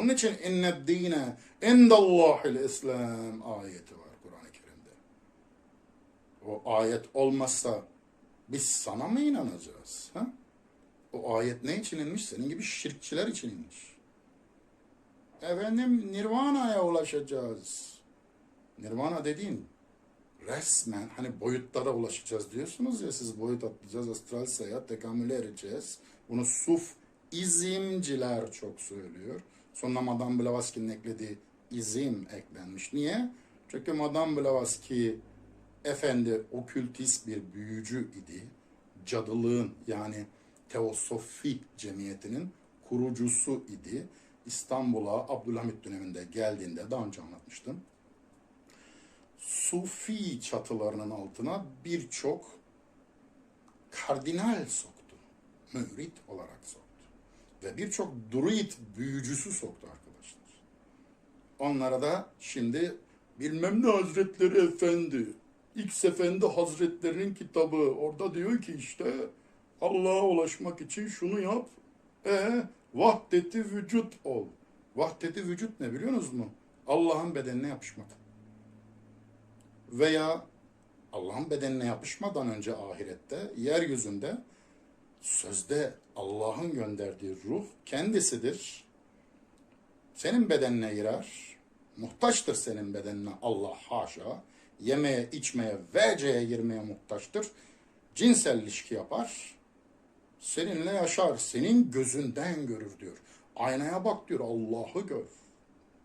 Onun için inne dine indallahil İslam ayeti var Kur'an-ı Kerim'de. O ayet olmazsa biz sana mı inanacağız? Ha? O ayet ne için inmiş? Senin gibi şirkçiler için inmiş. Efendim Nirvana'ya ulaşacağız. Nirvana dediğin resmen hani boyutlara ulaşacağız diyorsunuz ya siz boyut atlayacağız, astral seyahat, tekamüle ereceğiz. Bunu suf izimciler çok söylüyor. Sonra Madame Blavatsky'nin eklediği izim eklenmiş. Niye? Çünkü Madame Blavatsky efendi okültist bir büyücü idi. Cadılığın yani Teosofi cemiyetinin kurucusu idi. İstanbul'a Abdülhamit döneminde geldiğinde daha önce anlatmıştım. Sufi çatılarının altına birçok kardinal soktu. Mürit olarak soktu. Ve birçok druid büyücüsü soktu arkadaşlar. Onlara da şimdi bilmem ne hazretleri efendi, X efendi hazretlerinin kitabı orada diyor ki işte Allah'a ulaşmak için şunu yap. E vahdeti vücut ol. Vahdeti vücut ne biliyorsunuz mu? Allah'ın bedenine yapışmak. Veya Allah'ın bedenine yapışmadan önce ahirette, yeryüzünde sözde Allah'ın gönderdiği ruh kendisidir. Senin bedenine girer. Muhtaçtır senin bedenine Allah haşa. Yemeye, içmeye, veceye girmeye muhtaçtır. Cinsel ilişki yapar. Seninle yaşar. Senin gözünden görür diyor. Aynaya bak diyor. Allah'ı gör.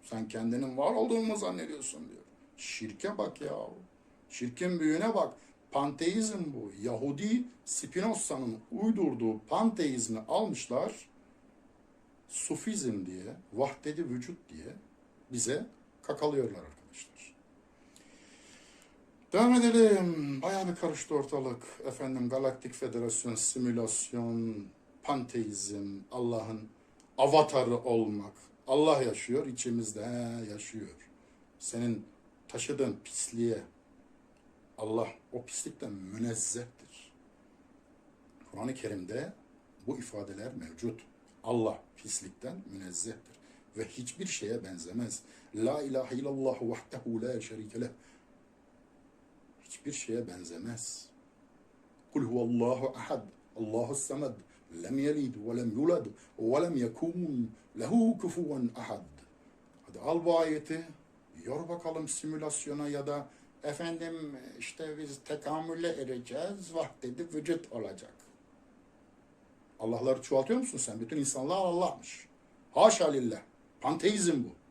Sen kendinin var olduğunu mu zannediyorsun diyor. Şirke bak ya. Şirkin büyüğüne bak. Panteizm bu. Yahudi Spinoza'nın uydurduğu panteizmi almışlar. Sufizm diye, vahdedi vücut diye bize kakalıyorlar arkadaşlar. Devam edelim. Bayağı bir karıştı ortalık. Efendim Galaktik Federasyon, simülasyon, panteizm, Allah'ın avatarı olmak. Allah yaşıyor, içimizde he, yaşıyor. Senin taşıdığın pisliğe Allah o pislikten münezzehtir. Kur'an-ı Kerim'de bu ifadeler mevcut. Allah pislikten münezzehtir ve hiçbir şeye benzemez. La ilahe illallah vahdehu la şerike leh. Hiçbir şeye benzemez. Kul huvallahu ahad. Allahu samed. Lem yelid ve lem yulad ve lem yekun lehu kufuven ahad. Hadi al bu ayeti, yor bakalım simülasyona ya da efendim işte biz tekamülle ereceğiz, vahdedi vücut olacak. Allah'ları çoğaltıyor musun sen? Bütün insanlar Allah'mış. Haşa lillah. Panteizm bu.